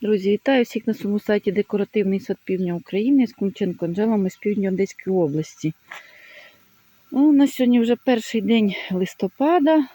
Друзі, вітаю всіх на своєму сайті Декоративний сад Півдня України з Кумченко Анжелами з Півдня Одеської області. Ну, на сьогодні вже перший день листопада,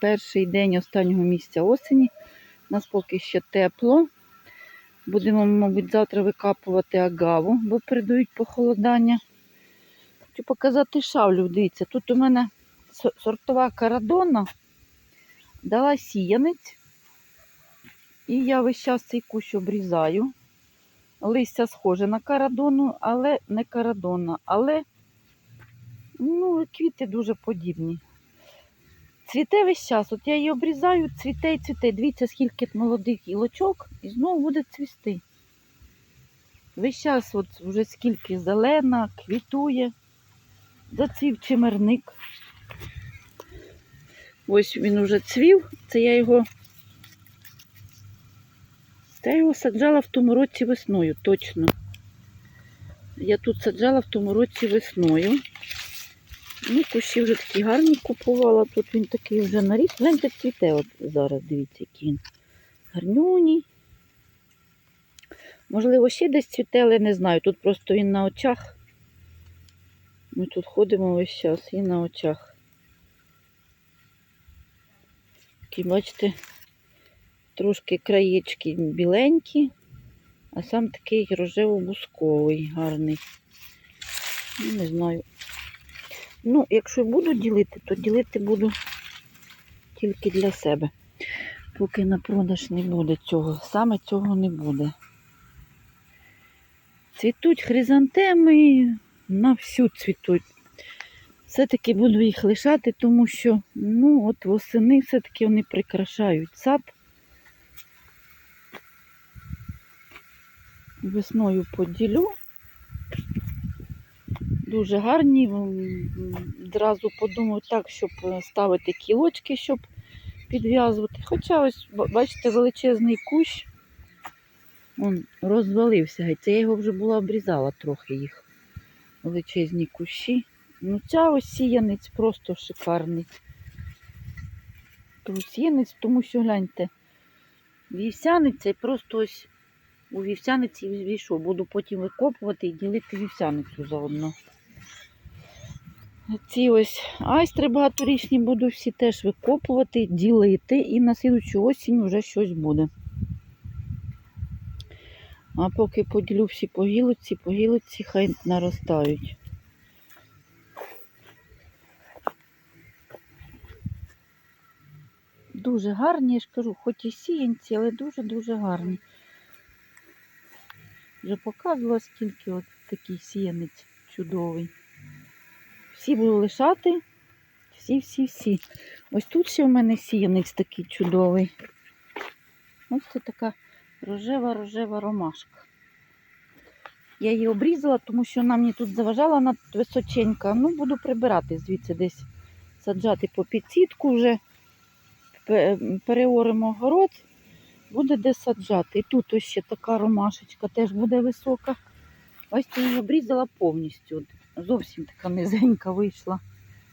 перший день останнього місяця осені. У нас поки ще тепло. Будемо, мабуть, завтра викапувати агаву, бо передають похолодання. Хочу показати шавлю. Дивіться, тут у мене сортова карадона дала сіянець. І я весь час цей кущ обрізаю. Листя схоже на карадону, але не карадона. Але ну, квіти дуже подібні. Цвіте весь час. От я її обрізаю, цвіте і цвіте. Дивіться, скільки молодих гілочок, і знову буде цвісти. Весь час от вже скільки зелена, квітує, зацвів чимерник. Ось він уже цвів, це я його та я його саджала в тому році весною, точно. Я тут саджала в тому році весною. Ну, кущі вже такі гарні купувала. Тут він такий вже наріс. Гляньте, цвіте от зараз, дивіться, який він. Гарнюній. Можливо, ще десь цвіте, але не знаю. Тут просто він на очах. Ми тут ходимо весь час і на очах. Такий, бачите, трошки краєчки біленькі, а сам такий рожево-бусковий, гарний. Ну, не знаю. Ну, якщо буду ділити, то ділити буду тільки для себе. Поки на продаж не буде цього. Саме цього не буде. Цвітуть хризантеми, на всю цвітуть. Все-таки буду їх лишати, тому що ну, от восени все-таки вони прикрашають сад. Весною поділю. Дуже гарні. М, Зразу подумав так, щоб е, ставити кілочки, щоб підв'язувати. Хоча ось, бачите, величезний кущ. Он розвалився. Це я його вже була обрізала трохи їх. Величезні кущі. Ну, ця ось сіянець просто шикарний. Тут сіянець, тому що гляньте, вівсянець це просто ось у вівсяниці війшов. Буду потім викопувати і ділити вівсяницю заодно. Ці ось айстри багаторічні буду всі теж викопувати, ділити, і на слідучу осінь вже щось буде. А поки поділю всі по гілоці, по гілоці хай наростають. Дуже гарні, я ж кажу, хоч і сіянці, але дуже-дуже гарні. Вже показувала, скільки от такий сіянець чудовий. Всі буду лишати. Всі-всі-всі. Ось тут ще в мене сіянець такий чудовий. Ось це така рожева-рожева ромашка. Я її обрізала, тому що вона мені тут заважала над височенька. Ну, буду прибирати звідси десь саджати по підсітку вже. Переоримо город, буде де саджати. І тут ось ще така ромашечка теж буде висока. Ось я її обрізала повністю. Зовсім така низенька вийшла.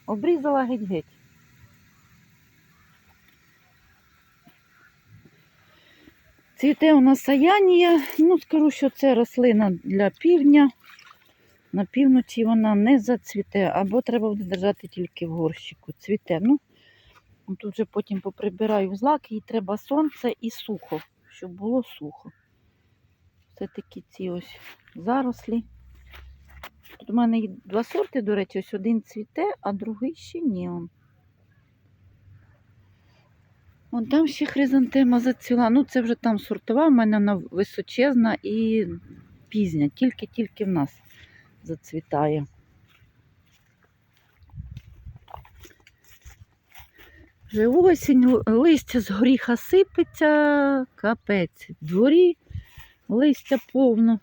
Обрізала геть-геть. Цвіте у нас саянія. Ну, скажу, що це рослина для півдня. На півночі вона не зацвіте, або треба буде держати тільки в горщику. Цвіте. Ну, тут вже потім поприбираю злаки, їй треба сонце і сухо, щоб було сухо. Все-таки ці ось зарослі. Тут у мене два сорти, до речі, ось один цвіте, а другий ще ні. Он. Вон там ще хризантема зацвіла. Ну, це вже там сортова, в мене вона височезна і пізня. Тільки-тільки в нас зацвітає. Вже осінь, листя з горіха сипеться, капець. В дворі листя повно.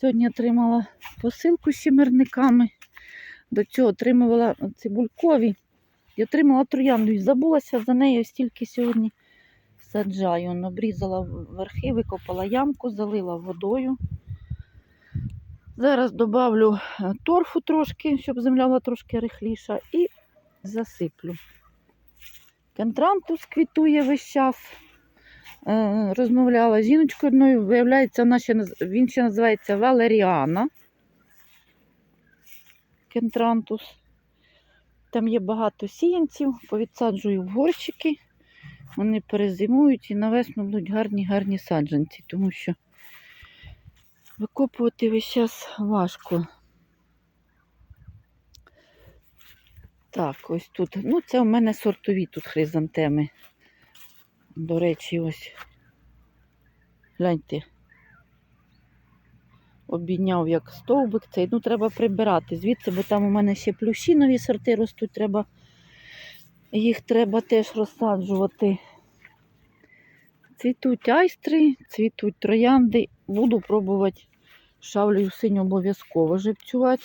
Сьогодні отримала посилку з сімерниками. До цього отримувала цибулькові. І отримала троянду. І забулася за нею ось тільки сьогодні саджаю. Обрізала верхи, викопала ямку, залила водою. Зараз добавлю торфу трошки, щоб земля була трошки рихліша, і засиплю. Кентрантус квітує весь час. е, розмовляла з жіночкою одною, виявляється, вона ще, він ще називається Валеріана. Кентрантус. Там є багато сіянців, повідсаджую в горщики. Вони перезимують і на весну будуть гарні гарні саджанці, тому що викопувати весь час важко. Так, ось тут. Ну, це у мене сортові тут хризантеми. До речі, ось. Гляньте. Обійняв як стовбик цей. Ну, треба прибирати звідси, бо там у мене ще плющинові сорти ростуть, треба. Їх треба теж розсаджувати. Цвітуть айстри, цвітуть троянди. Буду пробувати шавлею синю обов'язково живцювати.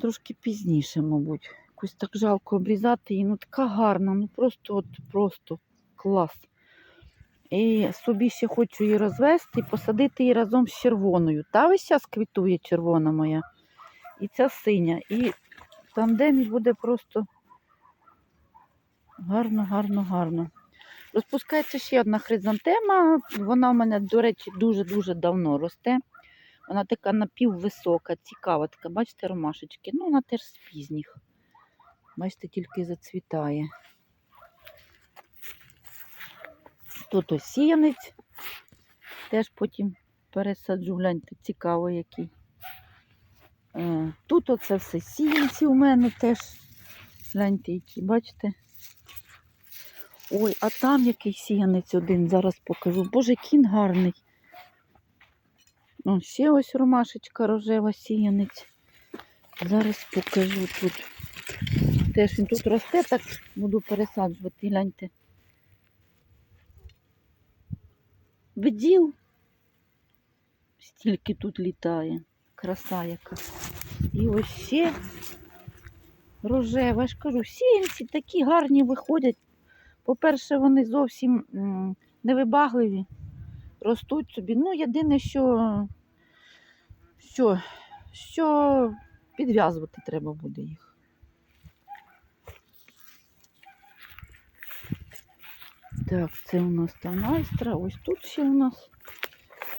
Трошки пізніше, мабуть. Якось так жалко обрізати її. Ну така гарна, ну просто от просто клас. І собі ще хочу її розвести і посадити її разом з червоною. Та весь час квітує червона моя. І ця синя. І тандемі буде просто гарно, гарно, гарно. Розпускається ще одна хризантема. Вона в мене, до речі, дуже-дуже давно росте. Вона така напіввисока, цікава, така, бачите, ромашечки. Ну, вона теж з пізніх. Бачите, тільки зацвітає. Тут ось сіянець. Теж потім пересаджу, гляньте, цікаво який. Е, Тут оце все сіянці у мене теж. Гляньте, які, бачите? Ой, а там який сіянець один, зараз покажу. Боже, кін гарний. О, ще ось ромашечка рожева сіянець. Зараз покажу тут. Теж він тут росте, так буду пересаджувати, гляньте. Бділ. Стільки тут літає. Краса яка. І ось ще рожева. Я ж кажу, сіянці такі гарні виходять. По-перше, вони зовсім невибагливі, ростуть собі. Ну, єдине, що, що, що підв'язувати треба буде їх. Так, це у нас там айстра. Ось тут ще у нас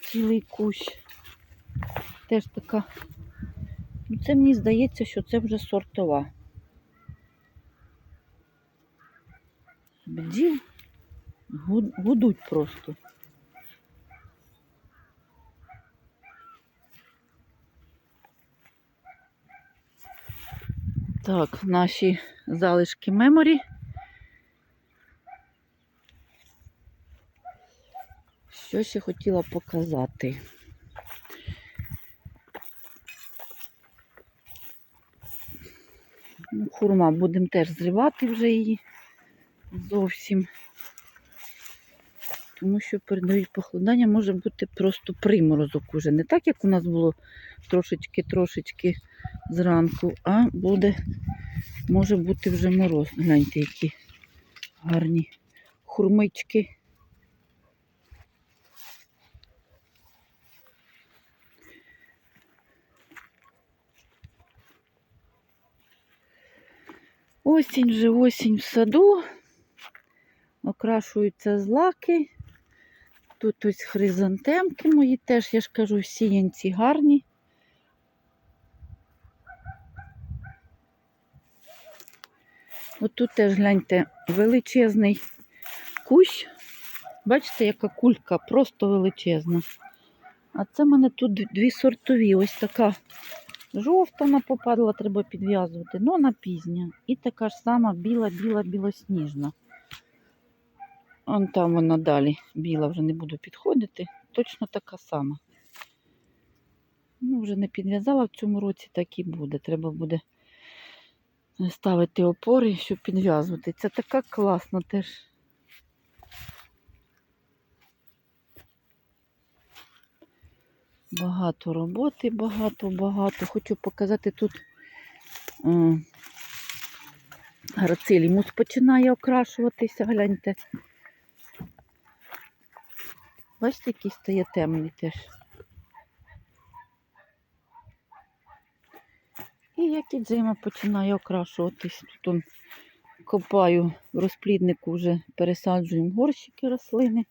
цілий кущ. Теж така. Ну, це мені здається, що це вже сортова. Бджіл гудуть просто. Так, наші залишки меморі. Що ще хотіла показати? Ну, Хурма будемо теж зривати вже її зовсім. Тому що передають похолодання, може бути просто приморозок уже. Не так, як у нас було трошечки-трошечки зранку, а буде, може бути вже мороз. Гляньте, які гарні хурмички. Осінь вже осінь в саду. Окрашуються злаки. Тут ось хризантемки мої теж, я ж кажу, сіянці гарні. От тут теж гляньте, величезний кущ. Бачите, яка кулька, просто величезна. А це в мене тут дві сортові. Ось така жовта вона попадала, треба підв'язувати, ну вона пізня. І така ж сама біла-біла білосніжна. Вон там вона далі біла, вже не буду підходити. Точно така сама. Ну, вже не підв'язала в цьому році, так і буде. Треба буде ставити опори, щоб підв'язувати. Це така класна теж. Багато роботи, багато, багато. Хочу показати тут е, грацилімус починає окрашуватися, гляньте. Бачите, який стає темний теж. І як і джима починає окрашуватись. Тут он копаю в розпліднику, вже пересаджуємо горщики рослини.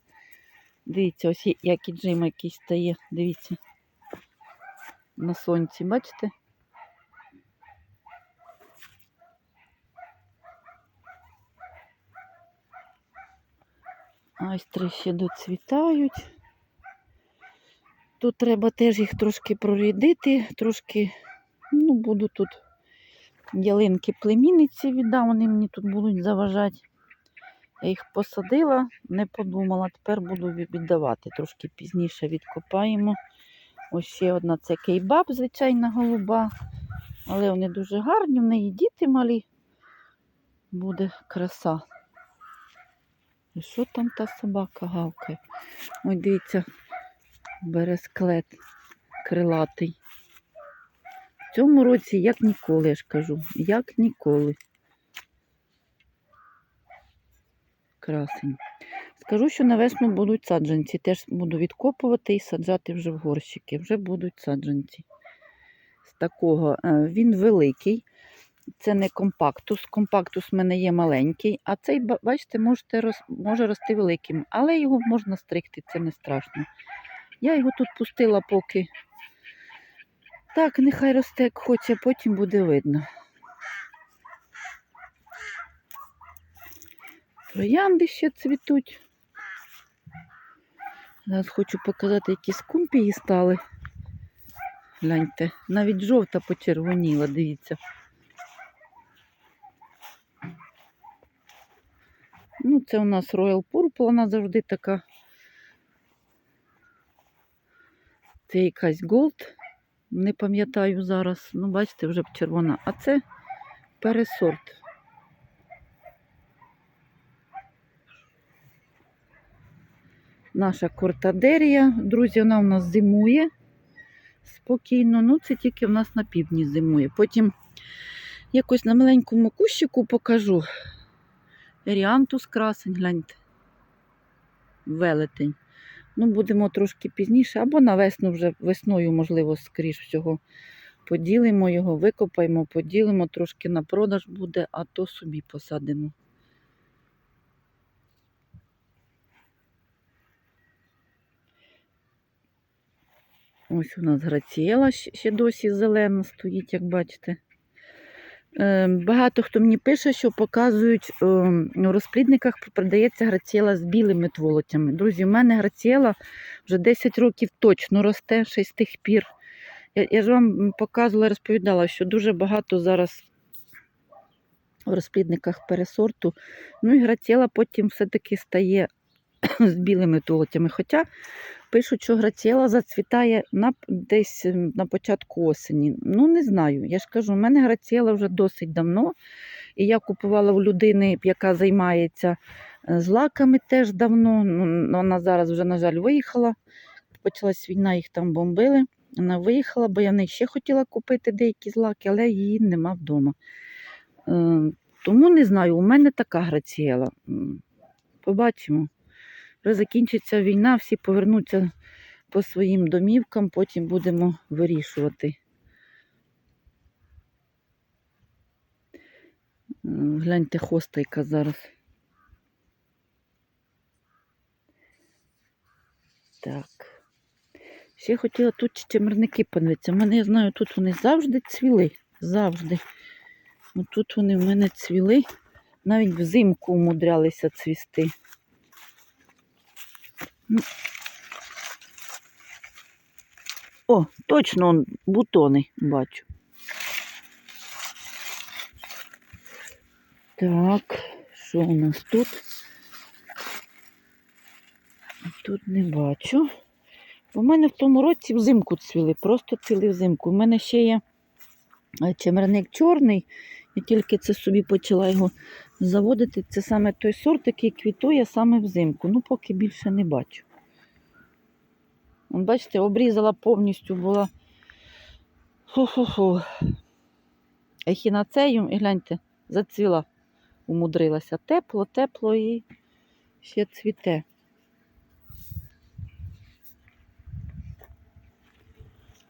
Дивіться, ось як і джим якийсь стає. Дивіться. На сонці, бачите? Айстри ще доцвітають. Тут треба теж їх трошки прорідити, трошки, ну, буду тут ялинки племінниці віддам, вони мені тут будуть заважати. Я їх посадила, не подумала, тепер буду віддавати. Трошки пізніше відкопаємо. Ось ще одна це кейбаб, звичайна голуба. Але вони дуже гарні, в неї діти малі. Буде краса. І що там та собака гавкає? Ой, дивіться, бересклет крилатий. В цьому році, як ніколи, я ж кажу, як ніколи. Красень. Скажу, що на весну будуть саджанці. Теж буду відкопувати і саджати вже в горщики. Вже будуть саджанці. З такого. е, Він великий. Це не компактус. Компактус в мене є маленький, а цей, бачите, можете, може рости великим, але його можна стригти, це не страшно. Я його тут пустила поки. Так, нехай росте як хоче, потім буде видно. Троянди ще цвітуть. Зараз хочу показати, які скумпії стали. Гляньте, навіть жовта почервоніла, дивіться. Ну, це у нас Royal Purple, вона завжди така. Це якась Gold, не пам'ятаю зараз. Ну, бачите, вже червона. А це пересорт. Наша кортадерія. Друзі, вона у нас зимує спокійно. Ну, це тільки в нас на півдні зимує. Потім якось на маленькому кущику покажу. Еріантус красень, гляньте. Велетень. Ну, будемо трошки пізніше, або на весну вже весною, можливо, скоріш всього. Поділимо його, викопаємо, поділимо, трошки на продаж буде, а то собі посадимо. Ось у нас грацієла ще досі зелена стоїть, як бачите. Е, Багато хто мені пише, що показують е, в розплідниках продається грацієла з білими тволотями. Друзі, у мене грацієла вже 10 років точно росте ще з тих пір. Я, я ж вам показувала, розповідала, що дуже багато зараз в розплідниках пересорту. Ну і грацієла потім все-таки стає з білими тволотями. Хоча пишуть, що грацієла зацвітає на, десь на початку осені. Ну, не знаю. Я ж кажу, у мене грацієла вже досить давно. І я купувала в людини, яка займається е, злаками теж давно. Ну, вона зараз вже, на жаль, виїхала. Почалась війна, їх там бомбили. Вона виїхала, бо я в неї ще хотіла купити деякі злаки, але її нема вдома. Е, Тому не знаю, у мене така грацієла. Побачимо. Вже закінчиться війна, всі повернуться по своїм домівкам, потім будемо вирішувати. Гляньте, хостайка зараз. Так. Ще хотіла тут чимерники подивитися. У мене, я знаю, тут вони завжди цвіли. Завжди. Тут вони в мене цвіли. Навіть взимку умудрялися цвісти. О, точно он, бутони бачу. Так, що у нас тут? Тут не бачу. У мене в тому році взимку цвіли, просто цвіли взимку. У мене ще є е, чемерник чорний. Я тільки це собі почала його заводити. Це саме той сорт, який квітує саме взимку. Ну, поки більше не бачу. Бачите, обрізала повністю була. Фу-фу-фу. Ехінацею, і гляньте, зацвіла, умудрилася. Тепло, тепло і ще цвіте.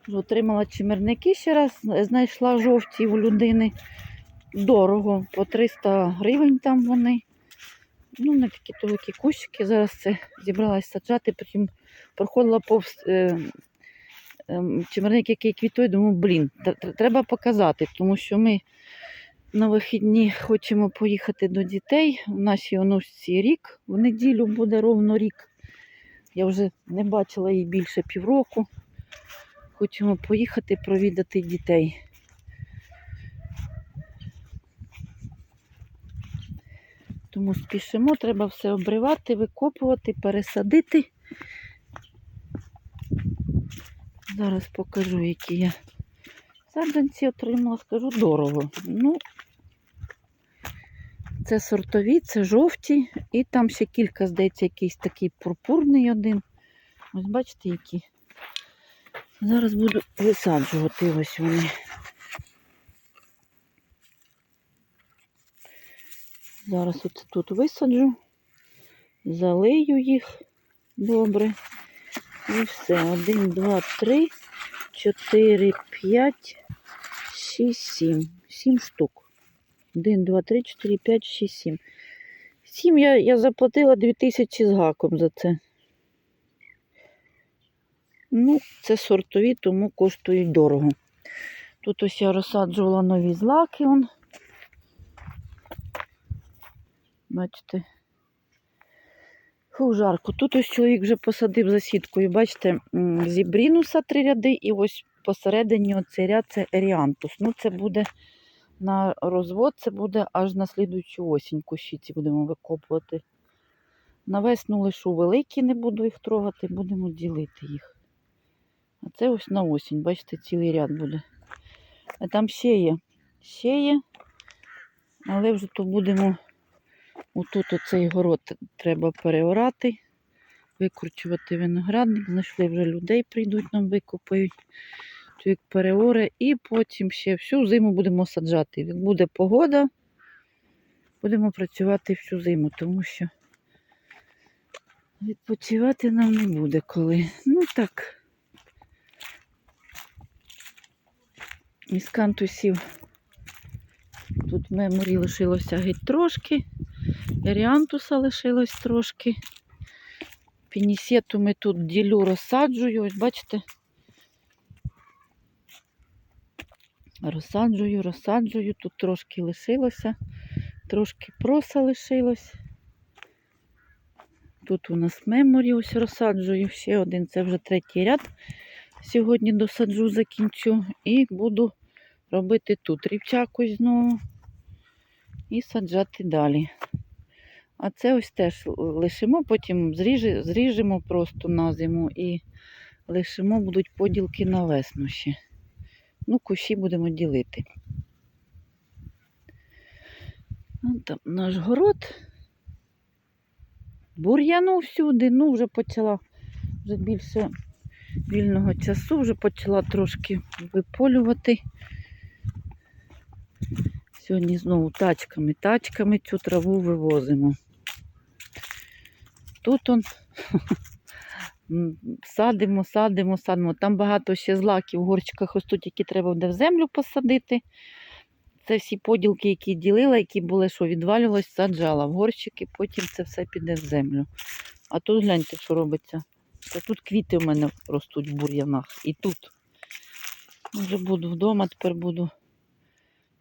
Отримала чимерники ще раз, знайшла жовті у людини. Дорого, по 300 гривень там вони. Ну, не такі великі кущики. Зараз це зібралась саджати, потім проходила повз е, е, чимерник, який квітує, думаю, блін, тр- тр- треба показати, тому що ми на вихідні хочемо поїхати до дітей. У нашій онучці рік, в неділю буде ровно рік. Я вже не бачила її більше півроку. Хочемо поїхати провідати дітей. Тому спішимо, треба все обривати, викопувати, пересадити. Зараз покажу, які я саджанці отримала, скажу дорого. Ну, це сортові, це жовті, і там ще кілька, здається, якийсь такий пурпурний один. Ось бачите, які. Зараз буду висаджувати ось вони. Зараз оце тут висаджу, залию їх добре. І все. Один, два, три, чотири, п'ять, шість, сім. Сім штук. Один, два, три, чотири, п'ять, шість, сім. Сім я, я заплатила дві тисячі з гаком за це. Ну, це сортові, тому коштують дорого. Тут ось я розсаджувала нові злаки. Он. Бачите. Фу, жарко. Тут ось чоловік вже посадив за сіткою. Бачите, зібрінуса три ряди, і ось посередині оцей ряд це еріантус. Ну, це буде на розвод, це буде аж на слідуючу осінь. Кущі ці будемо викопувати. На весну лишу великі, не буду їх трогати, будемо ділити їх. А це ось на осінь, бачите, цілий ряд буде. А там ще є. Ще є. Але вже то будемо. Отут оцей город треба переорати, викручувати виноградник. Знайшли вже людей, прийдуть нам викопають. Чоловік переоре і потім ще всю зиму будемо саджати. Як буде погода, будемо працювати всю зиму, тому що відпочивати нам не буде коли. Ну так. Із кантусів тут меморі лишилося геть трошки. Еріантуса лишилось трошки. Пінісету ми тут ділю, розсаджую. Ось бачите. Розсаджую, розсаджую. Тут трошки лишилося, трошки проса лишилось. Тут у нас меморі ось розсаджую. Ще один, це вже третій ряд. Сьогодні досаджу, закінчу. І буду робити тут рівчак ось знову. І саджати далі. А це ось теж лишимо, потім зріже, зріжемо просто на зиму і лишимо будуть поділки на весну ще. Ну, кущі будемо ділити. Вон там наш город. Бур'яну всюди, ну вже почала вже більше вільного часу, вже почала трошки виполювати. Сьогодні знову тачками, тачками цю траву вивозимо. Тут он садимо, садимо, садимо. Там багато ще злаків в горщиках ростуть, які треба буде в землю посадити. Це всі поділки, які ділила, які були, що відвалювалось, саджала в горщики, потім це все піде в землю. А тут гляньте, що робиться. Та тут квіти в мене ростуть в бур'янах. І тут. Вже буду вдома, тепер буду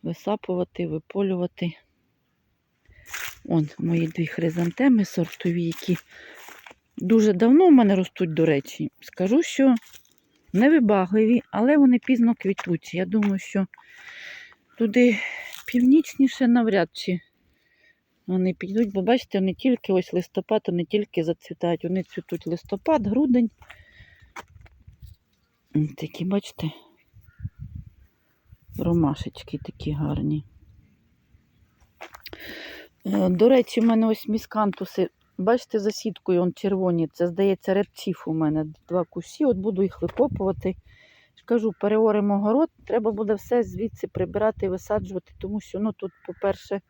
висапувати, виполювати. Он мої дві хризантеми сортові, які дуже давно в мене ростуть, до речі. Скажу, що невибагливі, але вони пізно квітучі. Я думаю, що туди північніше навряд чи вони підуть, бо бачите, не тільки ось листопад, не тільки зацвітають, вони цвітуть листопад, грудень. Такі, бачите, ромашечки такі гарні. Е, До речі, у мене ось міскантуси. Бачите, за сіткою он червоні. Це, здається, редчіф у мене. Два кущі, от буду їх викопувати. Кажу, переоримо город, треба буде все звідси прибирати і висаджувати, тому що ну, тут, по-перше, е,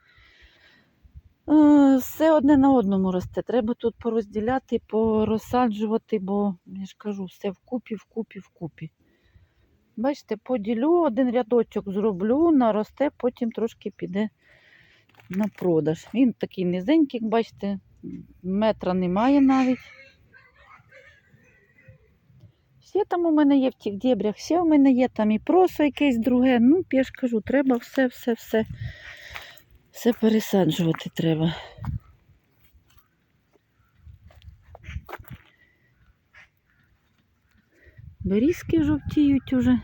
все одне на одному росте. Треба тут порозділяти, порозсаджувати, бо я ж кажу, все вкупі, вкупі, вкупі. Бачите, поділю, один рядочок зроблю, наросте, потім трошки піде на продаж. Він такий низенький, як бачите, метра немає навіть. Все там у мене є в тих дебрях, все у мене є, там і просо якесь друге. Ну, я ж кажу, треба все, все, все. Все пересаджувати треба. Берізки жовтіють уже.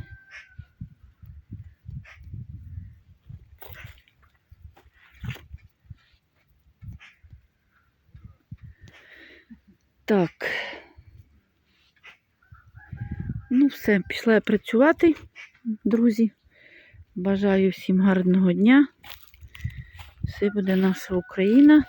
Так. Ну, все, пішла я працювати, друзі. Бажаю всім гарного дня. Все буде наша Україна.